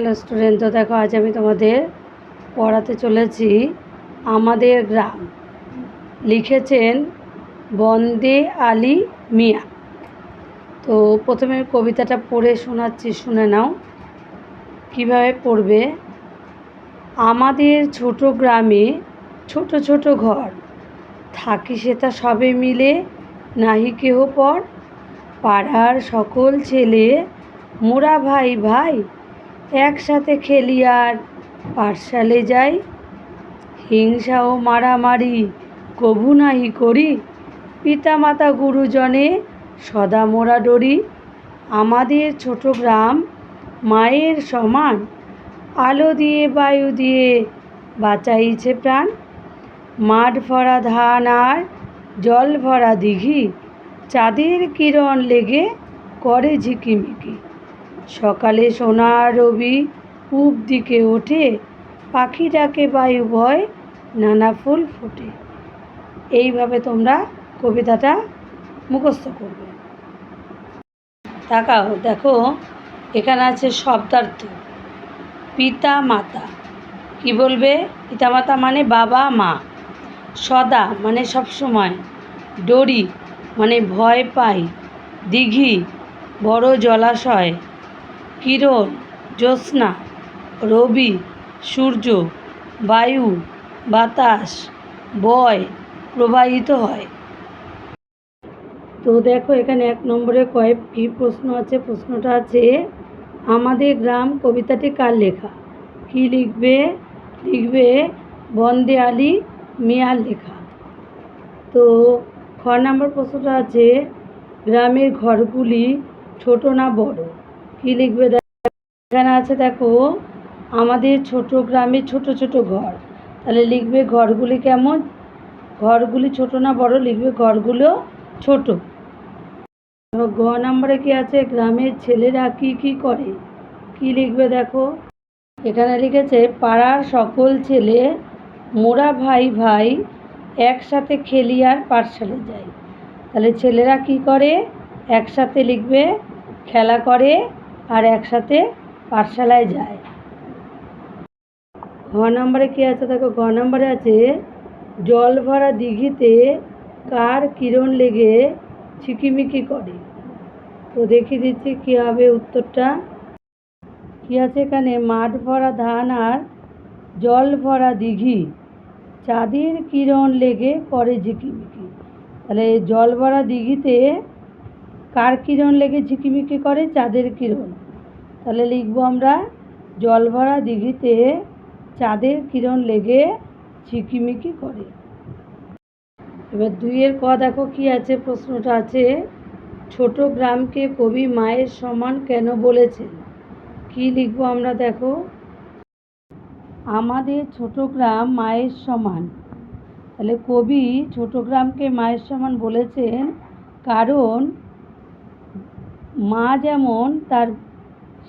Hello student তো দেখো, আজ আমি তোমাদের পড়াতে চলেছি আমাদের গ্রাম। লিখেছেন বন্দে আলী মিয়া। তো প্রথমে কবিতাটা পড়ে শোনাচ্ছি, শুনে নাও। কীভাবে পড়বে? আমাদের ছোট গ্রামে ছোট ছোট ঘর। থাকি সেটা সবে মিলে, নাহি কেহ পর। পাড়ার সকল ছেলে, মোরা ভাই ভাই একসাথে খেলি আর পাঠশালে যাই। হিংসা ও মারামারি কভু নাহি করি। পিতামাতা গুরুজনে সদা মোরা ডরি। আমাদের ছোট গ্রাম মায়ের সমান। আলো দিয়ে বায়ু দিয়ে বাঁচাইছে প্রাণ। মাঠ ভরা ধান আর জল ভরা দিঘি। চাঁদের কিরণ লেগে করে ঝিকিমিকি। সকালে সোনার রবি পূব দিকে ওঠে, পাখি ডাকে বায়ু ভয়, নানা ফুল ফোটে। এইভাবে তোমরা কবিতাটা মুখস্থ করবে। তাকাও, দেখো, এখানে আছে শব্দার্থ। পিতা, মাতা। কি বলবে? পিতা, মাতা মানে বাবা, মা। সদা মানে সব সময়। ডরি মানে ভয় পাই দিঘি, বড় জলাশয়। কিরণ, জ্যোৎস্না, রবি, সূর্য, বায়ু, বাতাস, বয় প্রবাহিত হয়। তো দেখো, এখানে এক নম্বরে কয়েকটি প্রশ্ন আছে? প্রশ্নটা আছে, আমাদের গ্রাম কবিতাটি কার লেখা? কি লিখবে? লিখবে বন্দে আলী মিয়ার লেখা। তো খ নম্বর প্রশ্নটা আছে, গ্রামের ঘরগুলি ছোট না বড়? কি লিখবে? এখানে আছে দেখো, আমাদের ছোট গ্রামে ছোট ছোট ঘর। তাহলে লিখবে ঘরগুলি কেমন? ঘরগুলি ছোট না বড়, লিখবে ঘরগুলো ছোট। গ নম্বরে কি আছে? গ্রামের ছেলেরা কি কি করে? কি লিখবে দেখো? এখানে লিখেছে, পাড়ার সকল ছেলে, মোরা ভাই ভাই একসাথে খেলি আর পাঠশালে যাই। তাহলে ছেলেরা কি করে? একসাথে লিখবে, খেলা করে আর একসাথে পাঠশালায় যায়। ঘ নম্বরে কী আছে? দেখো, ঘ নম্বরে আছে, জল ভরা দিঘিতে কার কিরণ লেগে ঝিকিমিকি করে? তো দেখিয়ে দিচ্ছি কী হবে উত্তরটা। কী আছে এখানে? মাঠ ভরা ধান আর জল ভরা দিঘি, চাঁদের কিরণ লেগে করে ঝিকিমিকি। তাহলে জল ভরা দিঘিতে কার কিরণ লেগে ঝিকিমিকি করে? চাঁদের কিরণ। তাহলে লিখব আমরা, জল ভরা দিঘিতে চাঁদের কিরণ লেগে ঝিকিমিকি করে। এবার দুইয়ের ক দেখো কি আছে? প্রশ্নটা আছে, ছোট গ্রামকে কবি মায়ের সমান কেন বলেছেন? কি লিখব আমরা দেখো? আমাদের ছোট গ্রাম মায়ের সমান। তাহলে কবি ছোট গ্রামকে মায়ের সমান বলেছেন কারণ মা যেমন তার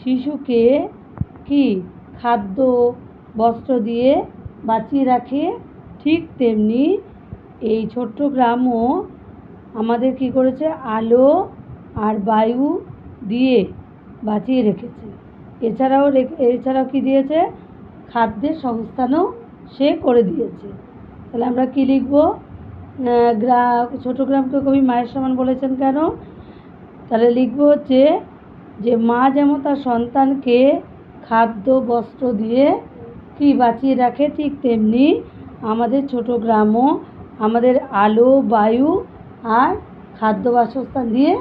শিশুকে কি খাদ্য, বস্ত্র দিয়ে বাঁচিয়ে রাখে, ঠিক তেমনি এই ছোট্ট গ্রামও আমাদের কি করেছে? আলো আর বায়ু দিয়ে বাঁচিয়ে রেখেছে। এছাড়াও এছাড়াও কি দিয়েছে? খাদ্যের সংস্থানও সে করে দিয়েছে। তাহলে আমরা কি লিখব? গ্রা, ছোটো গ্রামকে কবি মায়ের সমান বলেছেন কেন? তাহলে লিখব হচ্ছে যে মা যেমন তার সন্তানকে খাদ্য, বস্ত্র দিয়ে কি বাঁচিয়ে রাখে, ঠিক তেমনি আমাদের ছোট গ্রামও আমাদের আলো, বায়ু আর খাদ্য বাসস্থান দিয়ে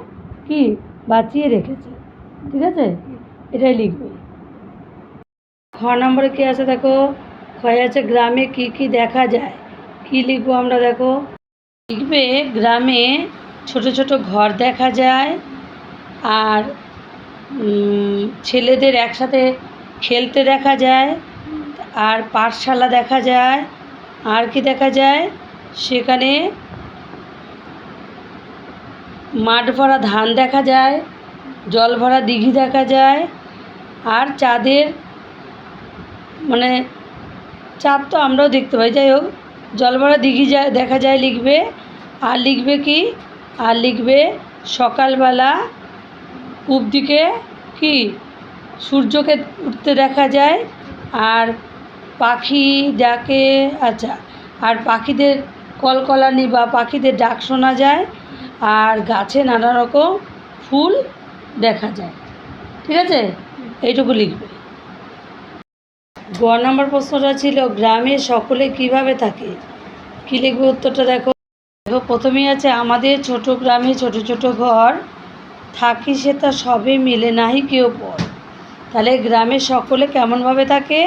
কি বাঁচিয়ে রেখেছে। ঠিক আছে? এটাই লিখবে। খ নম্বরে কী আছে দেখো? ক্ষয় আছে, গ্রামে কি কি দেখা যায়? কি লিখব আমরা দেখো? লিখবে, গ্রামে ছোট ছোট ঘর দেখা যায় আর ছেলেদের একসাথে খেলতে দেখা যায়, আর পাঠশালা দেখা যায়, আর কি দেখা যায়? সেখানে মাঠ ভরা ধান দেখা যায়, জল ভরা দিঘি দেখা যায়, আর চাঁদের মানে চাঁদ তো আমরাও দেখতে পাই, যাই হোক, জল ভরা দিঘি যায় দেখা যায় লিখবে, আর লিখবে কি? আর লিখবে সকালবেলা পূব দিকে কি? সূর্যকে উঠতে দেখা যায় আর পাখি ডাকে আচ্ছা আর পাখিদের কলকলানি বা পাখিদের ডাক শোনা যায় আর গাছে নানা রকম ফুল দেখা যায়। ঠিক আছে? এইটুকু লিখবে। গ নম্বর প্রশ্নটা ছিল, গ্রামে সকলে কীভাবে থাকে? কী লিখবে উত্তরটা দেখো। দেখো, প্রথমেই আছে, আমাদের ছোট গ্রামে ছোট ছোট ঘর থাকি সে তা সবে মিলে নাহি কেউ পর। তাহলে গ্রামে সকলে কেমনভাবে থাকে?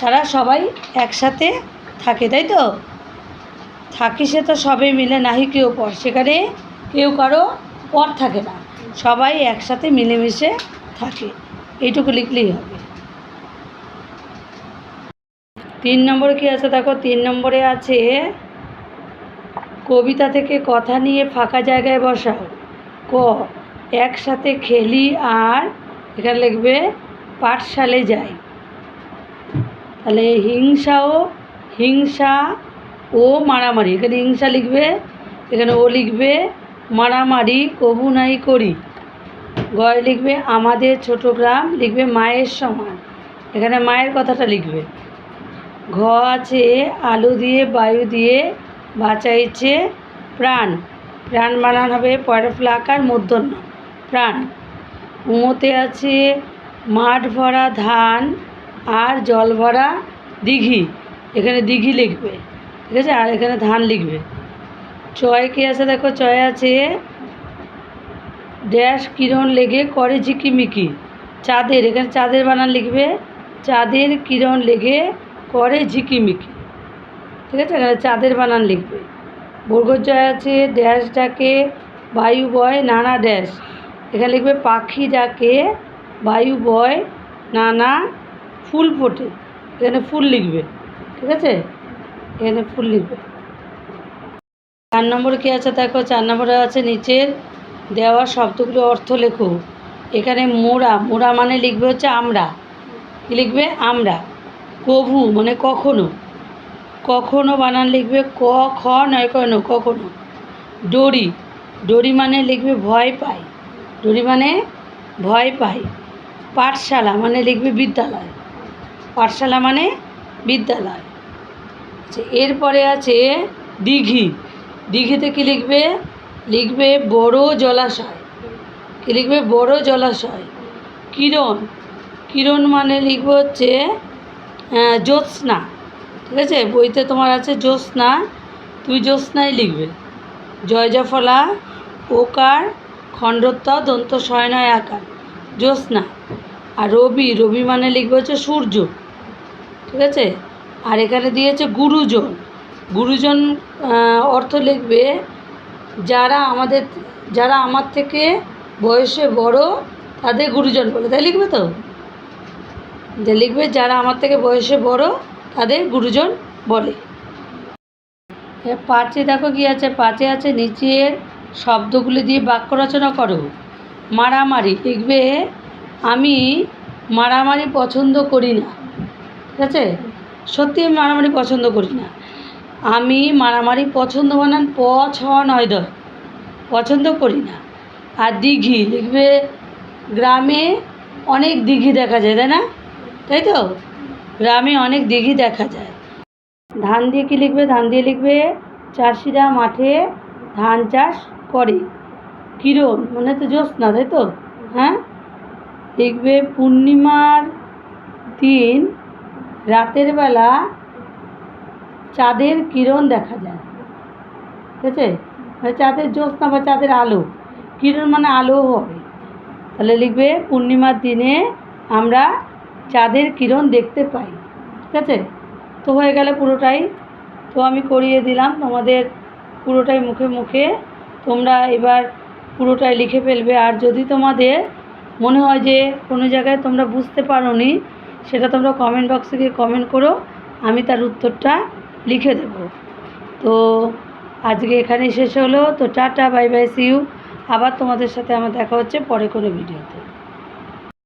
তারা সবাই একসাথে থাকে, তাই তো? থাকি সে তো সবে মিলে নাহি কেউ পর। সেখানে কেউ কারও পর থাকে না। সবাই একসাথে মিলেমিশে থাকে। এইটুকু লিখলেই হবে। তিন নম্বরে কী আছে দেখো? তিন নম্বরে আছে, কবিতা থেকে কথা নিয়ে ফাঁকা জায়গায় বসাও। ক? একসাথে খেলি আর এখানে লিখবে, পাঠশালে যাই। তাহলে হিংসাও, হিংসা ও মারামারি। এখানে হিংসা লিখবে, এখানে ও লিখবে, মারামারি কবু নাই করি। গয় লিখবে, আমাদের ছোট গ্রাম লিখবে, মায়ের সমান। এখানে মায়ের কথাটা লিখবে। ঘ আছে, আলো দিয়ে, বায়ু দিয়ে বাঁচাইছে প্রাণ। প্রাণ বানান হবে পরের ফ্লাকার মূর্ধন্য প্রাণ। উমোতে আছে মাঠ ভরা ধান আর জল ভরা দিঘি। এখানে দিঘি লিখবে, ঠিক আছে? আর এখানে ধান লিখবে। চয় কে আছে? দেখো, চয় আছে, ড্যাশ কিরণ লেগে করে ঝিকিমিকি। চাঁদের, এখানে চাঁদের বানান লিখবে, চাঁদের কিরণ লেগে করে ঝিকিমিকি। ঠিক আছে? এখানে চাঁদের বানান লিখবে। বর্গজয় আছে ড্যাশ ডাকে বায়ু বয় নানা ড্যাশ। এখানে লিখবে পাখি ডাকে বায়ু বয় নানা ফুল ফোটে। এখানে ফুল লিখবে, ঠিক আছে? এখানে ফুল লিখবে। চার নম্বরে কী আছে? দেখো, চার নম্বরে আছে নিচের দেওয়া শব্দগুলো অর্থ লেখো। এখানে মোরা মোরা মানে লিখবে হচ্ছে আমরা। কী লিখবে? আমরা। কভু মানে কখনো। কখনো বানান লিখবে ক, খ, নয় কেন কখনো। ডরি ডরি মানে লিখবে ভয় পাই ডরি মানে ভয় পাই পাঠশালা মানে লিখবে বিদ্যালয়। পাঠশালা মানে বিদ্যালয়। আচ্ছা এরপরে আছে দিঘি। দিঘিতে কি লিখবে? লিখবে বড় জলাশয়। কি লিখবে? বড় জলাশয়। কিরণ। কিরণ মানে লিখবে হচ্ছে জ্যোৎস্না। ঠিক আছে? বইতে তোমার আছে জ্যোৎস্না। তুমি জ্যোৎস্নাই লিখবে। জয়জফলা, ওকার খণ্ডত্ব, দন্ত শয়নয় আকার, জ্যোৎস্না। আর রবি রবি মানে লিখবে হচ্ছে সূর্য। ঠিক আছে? আর এখানে দিয়েছে গুরুজন। গুরুজন অর্থ লিখবে, যারা আমাদের, যারা আমার থেকে বয়সে বড়, তাদের গুরুজন বলে। তাই লিখবে তো? যে লিখবে, যারা আমার থেকে বয়সে বড়, তাদের গুরুজন বলে। পাঁচে, দেখো কি আছে? পাঁচে আছে নিচের শব্দগুলি দিয়ে বাক্য রচনা করো। মারামারি লিখবে আমি মারামারি পছন্দ করি না। ঠিক আছে? সত্যি আমি মারামারি পছন্দ করি না। আমি মারামারি পছন্দ বানান প, ছ, নয় দয় পছন্দ করি না। আর দিঘি লিখবে গ্রামে অনেক দিঘি দেখা যায়, তাই না? তাই তো? গ্রামে অনেক দিঘি দেখা যায়। ধান দিয়ে কি লিখবে? ধান দিয়ে লিখবে, চাষিরা মাঠে ধান চাষ করে। কিরণ মানে তো জ্যোৎস্না, তাই তো? হ্যাঁ? লিখবে পূর্ণিমার দিন রাতের বেলা চাঁদের কিরণ দেখা যায়। ঠিক আছে? মানে চাঁদের জ্যোৎস্না বা চাঁদের আলো। কিরণ মানে আলো হবে। তাহলে লিখবে পূর্ণিমার দিনে আমরা চাঁদের কিরণ দেখতে পাই। ঠিক আছে? তো হয়ে গেলে পুরোটাই। তো আমি করিয়ে দিলাম। তোমাদের পুরোটাই মুখে মুখে তোমরা এবার পুরোটাই লিখে ফেলবে। আর যদি তোমাদের মনে হয় যে কোনো জায়গায় তোমরা বুঝতে পারো নি সেটা তোমরা কমেন্ট বক্সে গিয়ে কমেন্ট করো, আমি তার উত্তরটা লিখে দেব। তো আজকে এখানে শেষ হলো। তো tata bye bye see you আবার তোমাদের সাথে আমার দেখা হচ্ছে পরে কোনো ভিডিওতে।